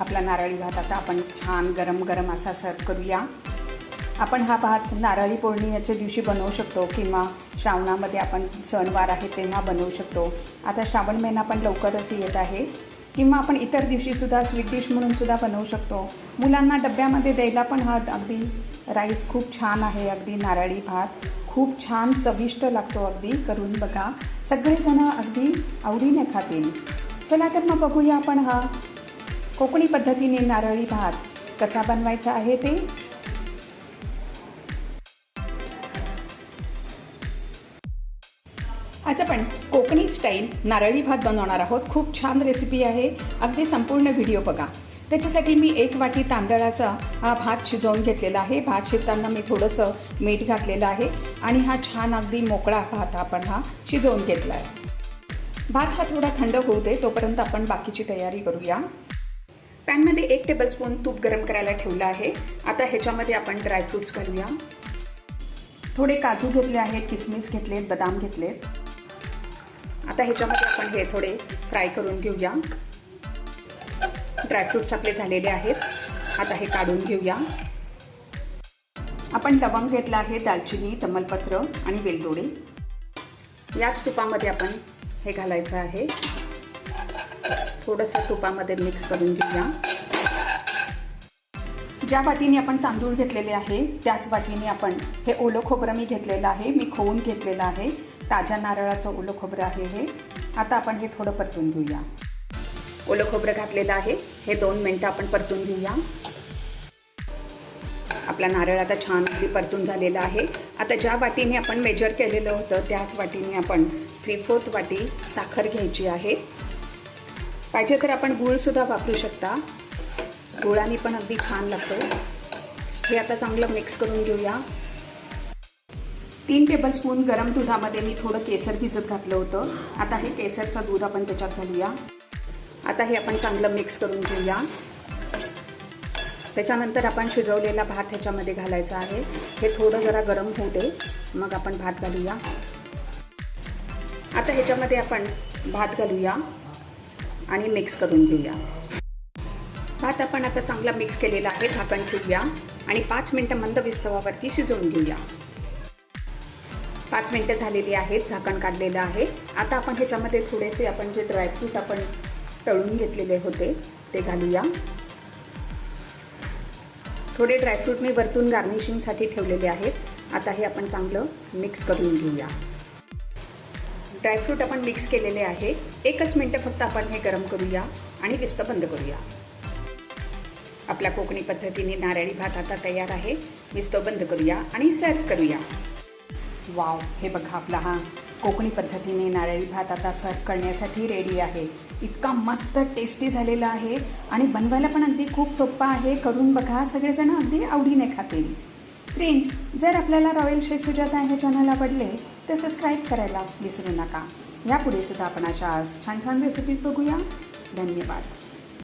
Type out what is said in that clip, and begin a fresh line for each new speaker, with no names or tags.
आपला नारळी भात आता आपण छान गरम गरम असा सर्व करूया. आपण हा भात नारळी पौर्णिमेच्या दिवशी बनवू शकतो किंवा श्रावणामध्ये आपण सणवार आहे तेव्हा बनवू शकतो. आता श्रावण महिना पण लवकरच येत आहे. किंवा आपण इतर दिवशीसुद्धा स्वीट डिश म्हणूनसुद्धा बनवू शकतो. मुलांना डब्यामध्ये द्यायला पण हा अगदी राईस खूप छान आहे अगदी नारळी भात खूप छान चविष्ट लागतो अगदी. करून बघा. सगळेजणं अगदी आवडीने खातील. चला तर मग बघूया आपण हा कोकणी पद्धतीने नारळी भात कसा बनवायचा आहे ते? आज आपण कोकणी स्टाईल नारळी भात बनवणार आहोत. खूप छान रेसिपी आहे. अगदी संपूर्ण व्हिडिओ बघा. त्याच्यासाठी मी एक वाटी तांदळाचा हा भात शिजवून घेतलेला आहे. भात शिजताना मी थोडंसं मीठ घातलेलं आहे आणि हा छान अगदी मोकळा भात आपण हा शिजवून घेतला आहे भात हा थोडा थंड होऊ दे तोपर्यंत आपण बाकीची तयारी करूया. पॅनमध्ये एक टेबलस्पून तूप गरम करायला ठेवलं आहे. आता ह्याच्यामध्ये आपण ड्रायफ्रूट्स घालूया. थोडे काजू घेतले आहेत किसमिस घेतलेत बदाम घेतलेत. आता ह्याच्यामध्ये आपण हे थोडे फ्राय करून घेऊया. ड्रायफ्रूट्स आपले झालेले आहेत. आता हे काढून घेऊया. आपण लवंग घेतला आहे दालचिनी तमलपत्र आणि वेलदोडे. याच तुपामध्ये आपण हे घालायचं आहे. थोडंसं तुपामध्ये मिक्स करून घेऊया. ज्या वाटीने आपण तांदूळ घेतलेले आहे त्याच वाटीने आपण हे ओलं खोबरं मी घेतलेलं आहे मी खोवून घेतलेलं आहे. ताज्या नारळाचं ओलं खोबरं आहे हे. आता आपण हे थोडं परतून घेऊया. ओलं खोबरं घातलेलं आहे हे दोन मिनटं आपण परतून घेऊया. आपला नारळ आता छान अगदी परतून झालेला आहे. आता ज्या वाटीने आपण मेजर केलेलं होतं त्याच वाटीने आपण थ्री फोर्थ वाटी साखर घ्यायची आहे. पाहिजे तर आपण गूळसुद्धा वापरू शकता. गुळाने पण अगदी छान लागतो. हे आता चांगलं मिक्स करून घेऊया. तीन टेबलस्पून गरम दुधामध्ये मी थोडं केसर भिजत घातलं होतं. आता हे केसरचं दूध आपण त्याच्यात घालूया. आता हे आपण चांगलं मिक्स करून घेऊया. त्याच्यानंतर आपण शिजवलेला भात ह्याच्यामध्ये घालायचा आहे. हे थोडं जरा गरम होऊ दे. मग आपण भात घालूया. आता ह्याच्यामध्ये आपण भात घालूया. आणि मिक्स करून घेऊया. भात आपण आता चांगला मिक्स केलेला आहे झाकण ठेवूया आणि पाच मिनटं मंद विस्तवावरती शिजवून घेऊया. पाच मिनटं झालेली आहेत झाकण काढलेलं आहे. आता आपण ह्याच्यामध्ये थोडेसे आपण जे ड्रायफ्रूट आपण तळून घेतलेले होते ते घालूया. थोडे ड्रायफ्रूट मी वरतून गार्निशिंगसाठी ठेवलेले आहेत. आता हे आपण चांगलं मिक्स करून घेऊया. ड्रायफ्रूट आपण मिक्स केलेले आहे. एकच मिनटं फक्त आपण हे गरम करूया आणि विस्त बंद करूया. आपल्या कोकणी पद्धतीने नारळी भात आता तयार आहे. विस्त बंद करूया आणि सर्व करूया. वाव हे बघा आपला हा कोकणी पद्धतीने नारळी भात आता सर्व करण्यासाठी रेडी आहे. इतका मस्त टेस्टी झालेला आहे आणि बनवायला पण अगदी खूप सोपा आहे. करून बघा सगळेजण अगदी आवडीने खातील. फ्रेंड्स जर आपल्याला रॉयल शेख सुजाता हे चॅनल आवडले तर सबस्क्राईब करायला विसरू नका. यापुढे सुद्धा आपण अशा आज छान छान रेसिपीज बघूया. धन्यवाद.